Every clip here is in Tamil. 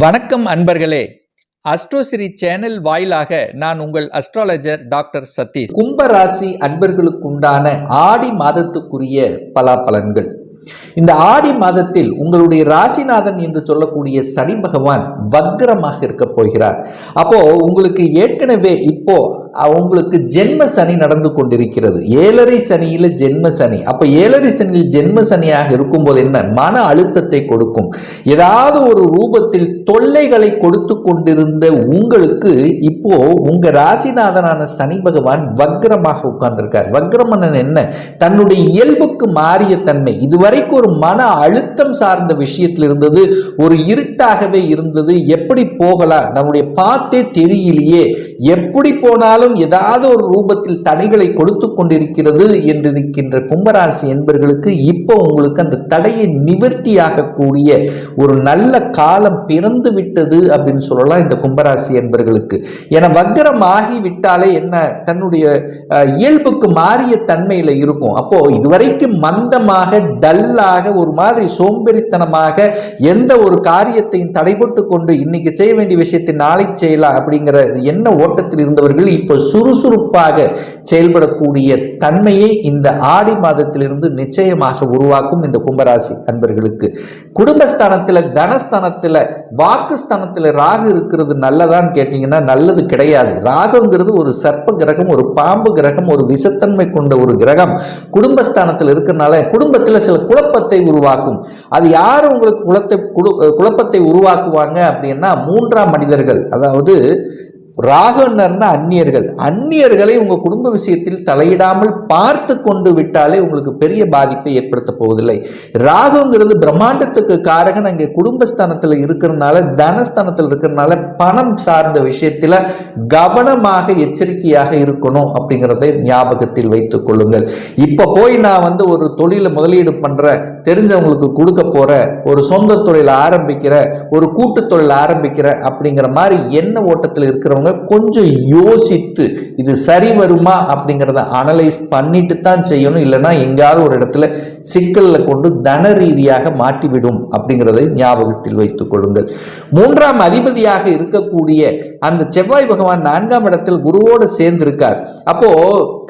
வணக்கம் அன்பர்களே. அஸ்ட்ரோசிரி சேனல் வாயிலாக நான் உங்கள் அஸ்ட்ராலஜர் டாக்டர் சதீஷ். கும்பராசி அன்பர்களுக்குண்டான ஆடி மாதத்துக்குரிய பலாபலன்கள். இந்த ஆடி மாதத்தில் உங்களுடைய ராசிநாதன் என்று சொல்லக்கூடிய சனி பகவான் வக்ரமாக இருக்க போகிறார். அப்போ உங்களுக்கு ஏற்கனவே இப்போ அஹ், உங்களுக்கு ஜென்ம சனி நடந்து கொண்டிருக்கிறது. ஏழரை சனியில ஜென்ம சனி. அப்ப ஏழரை சனியில் ஜென்ம சனியாக இருக்கும்போது என்ன? மன அழுத்தத்தை கொடுக்கும். ஏதாவது ஒரு ரூபத்தில் தொல்லைகளை கொடுத்து கொண்டிருந்த உங்களுக்கு இப்போ உங்க ராசிநாதனான சனி பகவான் வக்ரமாக உட்கார்ந்திருக்கார். வக்ரமன்னன் என்ன? தன்னுடைய இயல்புக்கு மாறிய தன்மை. இதுவரை வரைக்கும் ஒரு மன அழுத்தம் சார்ந்த விஷயத்தில் இருந்தது ஒரு இருட்டாகவே இருந்தது எப்படி போகலாம் நம்முடைய பார்த்தே தெரியலையே எப்படி போனாலும் ஏதாவது ஒரு ரூபத்தில் தடைகளை கொடுத்து கொண்டிருக்கிறது என்றிருக்கின்ற கும்பராசி என்பர்களுக்கு இப்போ உங்களுக்கு அந்த தடையை நிவர்த்தியாகக்கூடிய ஒரு நல்ல காலம் பிறந்து விட்டது அப்படின்னு சொல்லலாம் இந்த கும்பராசி என்பர்களுக்கு. என வக்கரம் ஆகிவிட்டாலே என்ன தன்னுடைய இயல்புக்கு மாறிய தன்மையில இருக்கும். அப்போ இதுவரைக்கும் மந்தமாக டல் டல்லாக ஒரு மாதிரி சோம்பேறித்தனமாக எந்த ஒரு காரியத்தையும் தடைபட்டு கொண்டு இன்னைக்கு செய்ய வேண்டிய விஷயத்தை நாளைக்கு செய்யலாம் அப்படிங்கிற என்ன ஓட்டத்தில் இருந்தவர்கள் இப்போ சுறுசுறுப்பாக செயல்படக்கூடிய தன்மையை இந்த ஆடி மாதத்திலிருந்து நிச்சயமாக உருவாக்கும் இந்த கும்பராசி அன்பர்களுக்கு. குடும்பஸ்தானத்தில் தனஸ்தானத்தில் வாக்குஸ்தானத்தில் ராகு இருக்கிறது நல்லதான்னு கேட்டிங்கன்னா நல்லது கிடையாது. ராகுங்கிறது ஒரு சர்ப்ப கிரகம் ஒரு பாம்பு கிரகம் ஒரு விஷத்தன்மை கொண்ட ஒரு கிரகம். குடும்பஸ்தானத்தில் இருக்கிறனால குடும்பத்தில் சில குழப்பத்தை உருவாக்கும். அது யார் உங்களுக்கு குலத்தை குழு குழப்பத்தை உருவாக்குவாங்க அப்படின்னா மூன்றாம் மனிதர்கள். அதாவது ராகவன்னர்னா அந்நியர்கள். அந்நியர்களை உங்கள் குடும்ப விஷயத்தில் தலையிடாமல் பார்த்து கொண்டு விட்டாலே உங்களுக்கு பெரிய பாதிப்பை ஏற்படுத்த போவதில்லை. ராகுங்கிறது பிரம்மாண்டத்துக்கு காரகன் அங்கே குடும்பஸ்தானத்தில் இருக்கிறனால தனஸ்தானத்தில் இருக்கிறனால பணம் சார்ந்த விஷயத்தில் கவனமாக எச்சரிக்கையாக இருக்கணும் அப்படிங்கிறதை ஞாபகத்தில் வைத்துக் கொள்ளுங்கள். இப்போ போய் நான் வந்து ஒரு தொழிலை முதலீடு பண்றேன் தெரிஞ்சவங்களுக்கு கொடுக்க போகிற ஒரு சொந்த தொழில் ஆரம்பிக்கிற ஒரு கூட்டு தொழில் ஆரம்பிக்கிற அப்படிங்கிற மாதிரி என்ன ஓட்டத்தில் இருக்கிறவங்க கொஞ்சம் யோசித்து இது சரி வருமா அப்படிங்கிறத அனலைஸ் பண்ணிட்டு தான் செய்யணும். இல்லைன்னா எங்கேயாவது ஒரு இடத்துல சிக்கலில் கொண்டு தன ரீதியாக மாட்டிவிடும் அப்படிங்கிறதை ஞாபகத்தில் வைத்துக் கொள்ளுங்கள். மூன்றாம் அதிபதியாக இருக்கக்கூடிய அந்த செவ்வாய் பகவான் நான்காம் இடத்தில் குருவோடு சேர்ந்திருக்கார். அப்போ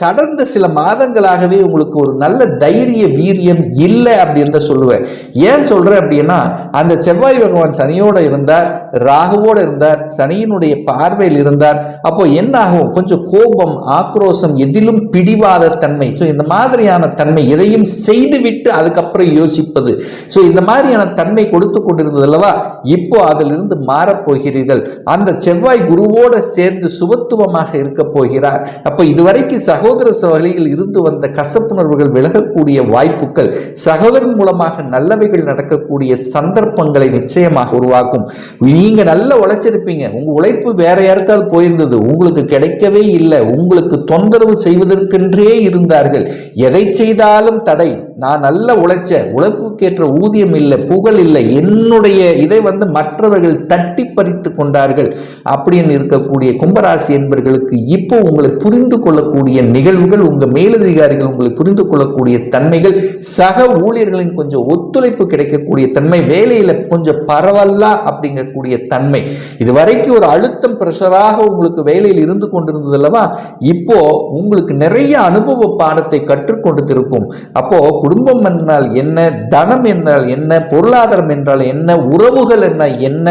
கடந்த சில மாதங்களாகவே உங்களுக்கு ஒரு நல்ல தைரிய வீரியம் இல்லை அப்படின்னு தான் சொல்லுவேன். ஏன் சொல்றேன் அப்படின்னா அந்த செவ்வாய் பகவான் சனியோட இருந்தார் ராகுவோட இருந்தார் சனியினுடைய பார்வையில் இருந்தார் அப்போ என்ன ஆகும் கொஞ்சம் கோபம் ஆக்ரோஷம் எதிலும் பிடிவாத தன்மை. ஸோ இந்த மாதிரியான தன்மை எதையும் செய்துவிட்டு அதுக்கப்புறம் யோசிப்பது. ஸோ இந்த மாதிரியான தன்மை கொடுத்து கொண்டிருந்தது அல்லவா? இப்போ அதிலிருந்து மாறப்போகிறீர்கள் அந்த செவ்வாய் குருவோடு சேர்ந்து சுபத்துவமாக இருக்க போகிறார். அப்போ இதுவரைக்கும் சகோதர சகோதரிகள் இருந்து வந்த கசப்புணர்வுகள் விலகக்கூடிய வாய்ப்புகள் சகோதரன் மூலமாக நல்லவைகள் நடக்கக்கூடிய சந்தர்ப்பங்களை நிச்சயமாக உருவாக்கும். நீங்க நல்லா உழைச்சிருப்பீங்க. உங்க உழைப்பு வேற யாருக்கு நாட்கள் போயிருந்தது உங்களுக்கு கிடைக்கவே இல்லை உங்களுக்கு தொந்தரவு செய்வதற்கென்றே இருந்தார்கள். எதை செய்தாலும் தடை. நான் நல்ல உழைச்ச உழைப்புக்கேற்ற ஊதியம் இல்லை புகழ் இல்லை. என்னுடைய இதை வந்து மற்றவர்கள் தட்டி பறித்து கொண்டார்கள் அப்படின்னு இருக்கக்கூடிய கும்பராசி என்பவர்களுக்கு இப்போ உங்களை புரிந்து கொள்ளக்கூடிய நிகழ்வுகள் உங்க மேலதிகாரிகள் உங்களை புரிந்து கொள்ளக்கூடிய தன்மைகள் சக ஊழியர்களின் கொஞ்சம் ஒத்துழைப்பு கிடைக்கக்கூடிய தன்மை வேலையில கொஞ்சம் பரவல்லா அப்படிங்கக்கூடிய தன்மை. இது வரைக்கும் ஒரு அழுத்தம் பிரஷராக உங்களுக்கு வேலையில் இருந்து கொண்டிருந்தது அல்லவா? இப்போ உங்களுக்கு நிறைய அனுபவ பாடத்தை கற்றுக்கொண்டு இருக்கும் அப்போ குடும்பம் என்றால் என்ன தனம் என்றால் என்ன பொருளாதாரம் என்றால் என்ன உறவுகள் என்ன என்ன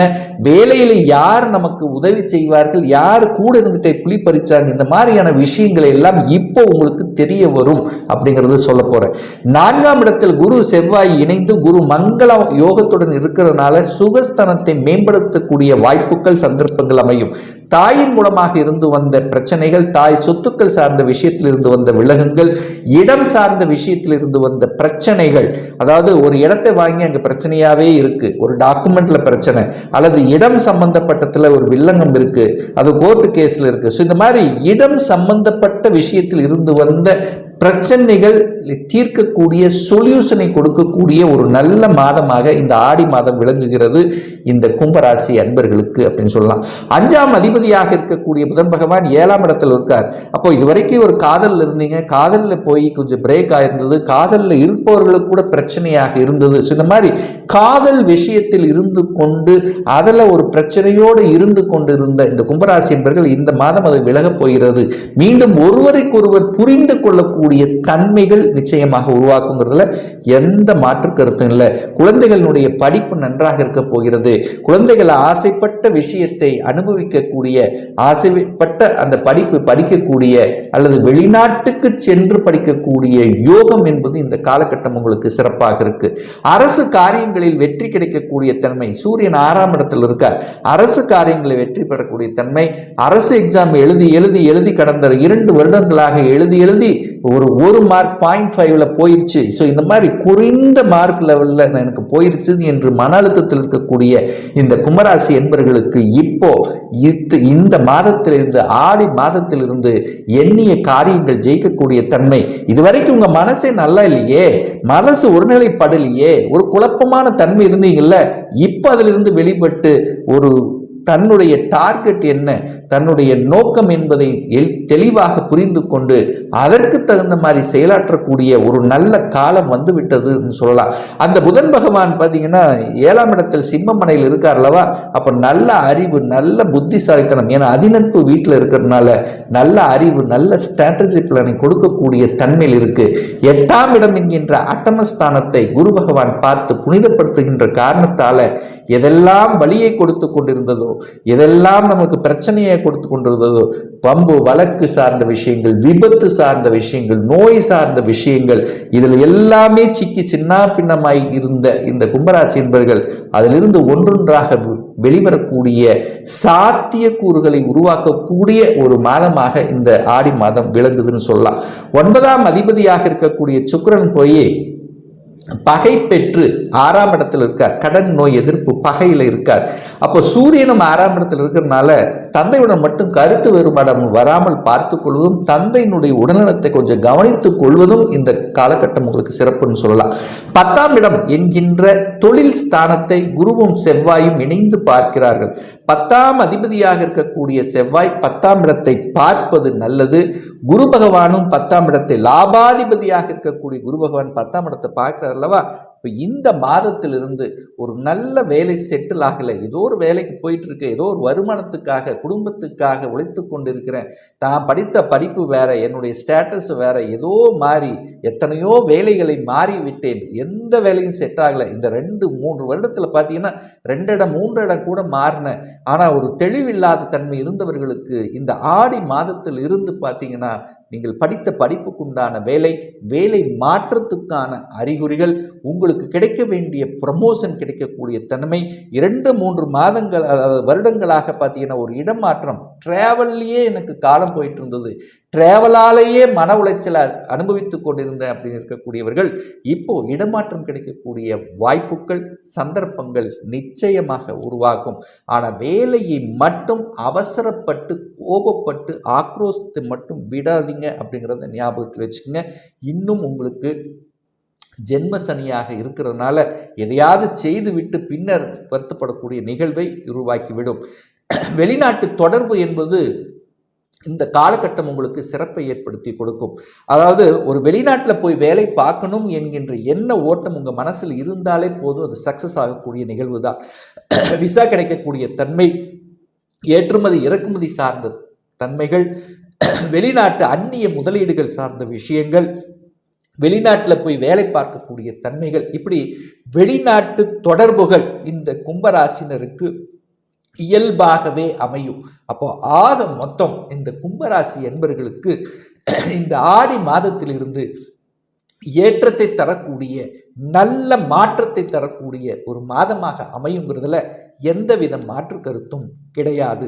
வேலையில யார் நமக்கு உதவி செய்வார்கள் யார் கூட இருந்துட்டே புலி பறிச்சாங்க இந்த மாதிரியான விஷயங்களை எல்லாம் இப்போ உங்களுக்கு தெரிய வரும் அப்படிங்கிறது சொல்ல போறேன். நான்காம் இடத்தில் குரு செவ்வாய் இணைந்து குரு மங்கள யோகத்துடன் இருக்கிறதுனால சுகஸ்தனத்தை மேம்படுத்தக்கூடிய வாய்ப்புகள் சந்தர்ப்பங்கள் அமையும். தாயின் மூலமாக இருந்து வந்த பிரச்சனைகள் தாய் சொத்துக்கள் சார்ந்த விஷயத்தில் இருந்து வந்த விலகங்கள் இடம் சார்ந்த விஷயத்தில் இருந்து வந்த பிரச்சனைகள் அதாவது ஒரு இடத்தை வாங்கி அங்க பிரச்சனையாவே இருக்கு ஒரு டாக்குமெண்ட்ல பிரச்சனை அல்லது இடம் சம்பந்தப்பட்டத்துல ஒரு வில்லங்கம் இருக்கு அது கோர்ட்டு கேஸ்ல இருக்கு. ஸோ இந்த மாதிரி இடம் சம்பந்தப்பட்ட விஷயத்தில் இருந்து வந்த பிரச்சனைகள் தீர்க்கக்கூடிய சொல்யூஷனை கொடுக்கக்கூடிய ஒரு நல்ல மாதமாக இந்த ஆடி மாதம் விளங்குகிறது. இந்த கும்பராசி அன்பர்களுக்கு அப்படின்னு சொல்லலாம். அஞ்சாம் அதிபதி அதிபதியாக இருக்கக்கூடிய புதன் பகவான் ஏழாம் இடத்துல இருக்கார். அப்போ இதுவரைக்கும் ஒரு காதல்ல இருந்தீங்க. காதலில் போய் கொஞ்சம் பிரேக் ஆயிருந்தது. காதலில் இருப்பவர்களுக்கு கூட பிரச்சனையாக இருந்தது. ஸோ இந்த மாதிரி காதல் விஷயத்தில் இருந்து கொண்டு அதில் ஒரு பிரச்சனையோடு இருந்து கொண்டு இருந்த இந்த கும்பராசி என்பர்கள் இந்த மாதம் அது விலகப் போகிறது. மீண்டும் ஒருவருக்கொருவர் புரிந்து கொள்ளக்கூடிய தன்மைகள் நிச்சயமாக உருவாக்குங்கிறதுல எந்த மாற்று கருத்தும் இல்லை. குழந்தைகளுடைய படிப்பு நன்றாக இருக்க போகிறது. குழந்தைகள் ஆசைப்பட்ட விஷயத்தை அனுபவிக்கக்கூடிய ஆசைப்பட்ட அந்த படிப்பு படிக்கக்கூடிய அல்லது வெளிநாட்டுக்கு சென்று படிக்கக்கூடிய யோகம் என்பது இந்த காலகட்டம் உங்களுக்கு சிறப்பாக இருக்கு. அரசு காரியங்களில் வெற்றி கிடைக்கக்கூடிய தன்மை சூரியன் ஆறாம் இடத்தில் இருக்கார். அரசு காரியங்களில் வெற்றி பெறக்கூடிய தன்மை அரசு எக்ஸாம் எழுதி எழுதி எழுதி கடந்த இரண்டு வருடங்களாக எழுதி எழுதி ஒரு ஒரு மார்க் பாயிண்ட் ஃபைவ்ல போயிடுச்சு ஸோ இந்த மாதிரி குறைந்த மார்க் லெவலில் எனக்கு போயிருச்சு என்று மன அழுத்தத்தில் இருக்கக்கூடிய இந்த கும்பராசி என்பவர்களுக்கு இப்போ இந்த மாதத்திலிருந்து ஆடி மாதத்திலிருந்து எண்ணிய காரியங்கள் ஜெயிக்கக்கூடிய தன்மை. இதுவரைக்கும் உங்க மனசே நல்லா இல்லையே. மனசு ஒருநிலைப்படலையே. ஒரு குழப்பமான தன்மை இருந்தீங்கல்ல. இப்போ அதிலிருந்து வெளிப்பட்டு ஒரு தன்னுடைய டார்கெட் என்ன தன்னுடைய நோக்கம் என்பதை தெளிவாக புரிந்து கொண்டு அதற்கு தகுந்த மாதிரி செயலாற்றக்கூடிய ஒரு நல்ல காலம் வந்து விட்டதுன்னு சொல்லலாம். அந்த புதன் பகவான் பார்த்தீங்கன்னா ஏழாம் இடத்தில் சிம்மமனையில் இருக்கார் அல்லவா? அப்போ நல்ல அறிவு நல்ல புத்திசாலித்தனம் ஏன்னா அதிநட்பு வீட்டில் இருக்கிறதுனால நல்ல அறிவு நல்ல ஸ்ட்ராட்டஜி பிளானை கொடுக்கக்கூடிய தன்மையில் இருக்கு. எட்டாம் இடம் என்கின்ற அட்டமஸ்தானத்தை குரு பகவான் பார்த்து புனிதப்படுத்துகின்ற காரணத்தால எதெல்லாம் வழியை கொடுத்து கொண்டிருந்ததோ எதெல்லாம் நமக்கு பிரச்சனையை கொடுத்து கொண்டிருந்ததோ பம்பு வழக்கு சார்ந்த விஷயங்கள் விபத்து சார்ந்த விஷயங்கள் நோய் சார்ந்த விஷயங்கள் இதில் எல்லாமே சிக்கி சின்ன பின்னமாய் இருந்த இந்த கும்பராசி என்பர்கள் அதிலிருந்து ஒன்றொன்றாக வெளிவரக்கூடிய சாத்திய கூறுகளை உருவாக்கக்கூடிய ஒரு மாதமாக இந்த ஆடி மாதம் விளங்குதுன்னு சொல்லலாம். ஒன்பதாம் அதிபதியாக இருக்கக்கூடிய சுக்கரன் போய் பகை பெற்று ஆறாம் இடத்துல இருக்கார். கடன் நோய் எதிர்ப்பு பகையில் இருக்கார். அப்போ சூரியனும் ஆறாம் இடத்துல இருக்கிறதுனால தந்தையுடன் மட்டும் கருத்து வேறுபாடம் வராமல் பார்த்து கொள்வதும் தந்தையினுடைய உடல்நலத்தை கொஞ்சம் கவனித்துக் கொள்வதும் இந்த காலகட்டம் உங்களுக்கு சிறப்புன்னு சொல்லலாம். பத்தாம் இடம் என்கின்ற தொழில் ஸ்தானத்தை குருவும் செவ்வாயும் இணைந்து பார்க்கிறார்கள். பத்தாம் அதிபதியாக இருக்கக்கூடிய செவ்வாய் பத்தாம் இடத்தை பார்ப்பது நல்லது. குரு பகவானும் பத்தாம் இடத்தை லாபாதிபதியாக இருக்கக்கூடிய குரு பகவான் பத்தாம் இடத்தை பார்க்கிறார்கள். அல்லவா இப்போ இந்த மாதத்திலிருந்து ஒரு நல்ல வேலை செட்டில் ஆகலை. ஏதோ ஒரு வேலைக்கு போயிட்டுருக்கு. ஏதோ ஒரு வருமானத்துக்காக குடும்பத்துக்காக உழைத்து கொண்டிருக்கிறேன். தான் படித்த படிப்பு வேற என்னுடைய ஸ்டேட்டஸ் வேற ஏதோ மாறி எத்தனையோ வேலைகளை மாறிவிட்டேன். எந்த வேலையும் செட் ஆகலை. இந்த ரெண்டு மூன்று வருடத்தில் பார்த்தீங்கன்னா ரெண்டு இடம் மூன்று இடம் கூட மாறினேன். ஆனால் ஒரு தெளிவில்லாத தன்மை இருந்தவர்களுக்கு இந்த ஆடி மாதத்தில் இருந்து பார்த்தீங்கன்னா நீங்கள் படித்த படிப்புக்குண்டான வேலை வேலை மாற்றத்துக்கான அறிகுறிகள் உங்களுக்கு கிடைக்க வேண்டிய ப்ரமோஷன் கிடைக்கக்கூடிய தன்மை இரண்டு மூன்று மாதங்கள் அதாவது வருடங்களாக பார்த்தீங்கன்னா ஒரு இடமாற்றம். ட்ராவல்லையே எனக்கு காலம் போயிட்டு இருந்தது ட்ராவலாலேயே மன உளைச்சலை அனுபவித்து கொண்டிருந்தேன் அப்படின்னு இருக்கக்கூடியவர்கள் இப்போ இடமாற்றம் கிடைக்கக்கூடிய வாய்ப்புகள் சந்தர்ப்பங்கள் நிச்சயமாக உருவாகும். ஆனால் வேலையை மட்டும் அவசரப்பட்டு கோபப்பட்டு ஆக்ரோஷத்தை மட்டும் விடாதீங்க அப்படிங்கிறத ஞாபகத்தில் வச்சுக்கோங்க. இன்னும் உங்களுக்கு ஜென்ம சனியாக இருக்கிறதுனால எதையாவது செய்துவிட்டு பின்னர் வருத்தப்படக்கூடிய நிகழ்வை உருவாக்கிவிடும். வெளிநாட்டு தொடர்பு என்பது இந்த காலகட்டம் உங்களுக்கு சிறப்பை ஏற்படுத்தி கொடுக்கும். அதாவது ஒரு வெளிநாட்டில் போய் வேலை பார்க்கணும் என்கின்ற என்ன ஓட்டம் உங்கள் மனசில் இருந்தாலே போதும் அது சக்ஸஸ் ஆகக்கூடிய நிகழ்வு தான் விசா கிடைக்கக்கூடிய தன்மை ஏற்றுமதி இறக்குமதி சார்ந்த தன்மைகள் வெளிநாட்டு அந்நிய முதலீடுகள் சார்ந்த விஷயங்கள் வெளிநாட்டில் போய் வேலை பார்க்கக்கூடிய தன்மைகள் இப்படி வெளிநாட்டு தொடர்புகள் இந்த கும்பராசினருக்கு இயல்பாகவே அமையும். அப்போ ஆக மொத்தம் இந்த கும்பராசி என்பர்களுக்கு இந்த ஆடி மாதத்திலிருந்து ஏற்றத்தை தரக்கூடிய நல்ல மாற்றத்தை தரக்கூடிய ஒரு மாதமாக அமையுங்கிறதுல எந்தவித மாற்று கருத்தும் கிடையாது.